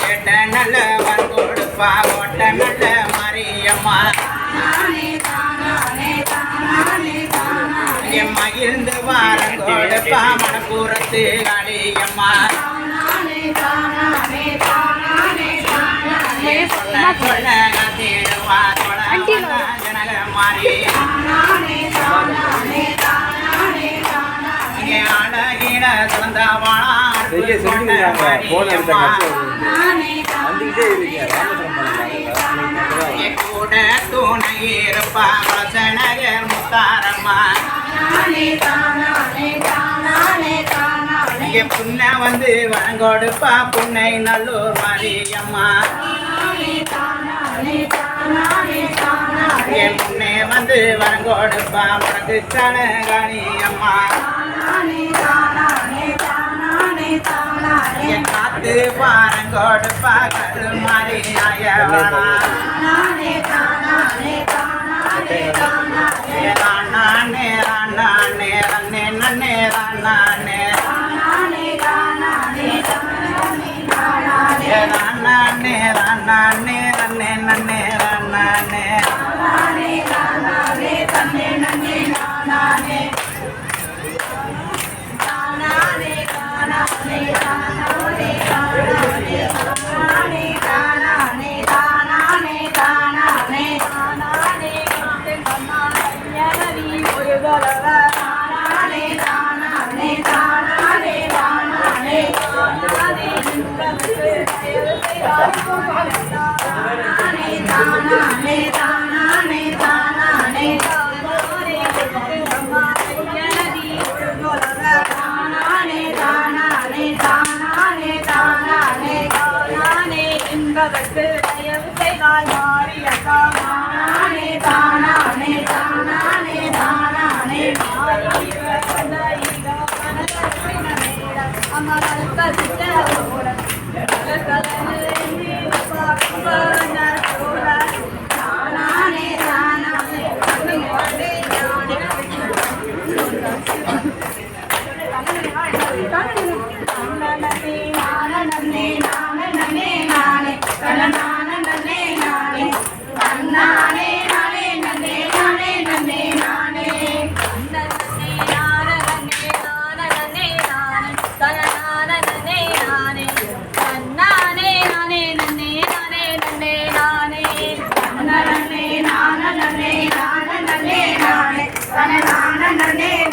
கேட்ட நல்ல கொடுப்பா ஓட்ட நல்ல மரியம்மா மகிழ்ந்து வாரம் கொடுப்பா மனப்பூரத்து காளியம்மா சொல்ல சொல்ல தேடுவா சொல்ல மாறி செய்ய செஞ்சுருக்காங்க போன் எடுத்த கஷ்டம் வந்துக்கிட்டே இருக்கீங்க இங்கே கூட துணை இருப்பா வசனகர் முத்தாரம்மா. இங்கே புண்ண வந்து வழங்கொடுப்பா புன்னை நல்லூர் மாரியம்மா. இங்கே முன்னே வந்து வழங்கொடுப்பா முடக்கு சனகாணி அம்மா காத்து பாரங்கொடுப்பா கருமாரி ஆயவானா ராணானே ராணானே ரன்னே நன்னே ராணானே ராணானே ராணானே ரன்னே நன்னே. ராணானே என்பதற்கு தயவு செய்தால் மாறிய தானே தானானே தானானே தானானே அம்மா கல்பசித்த தானானே நானே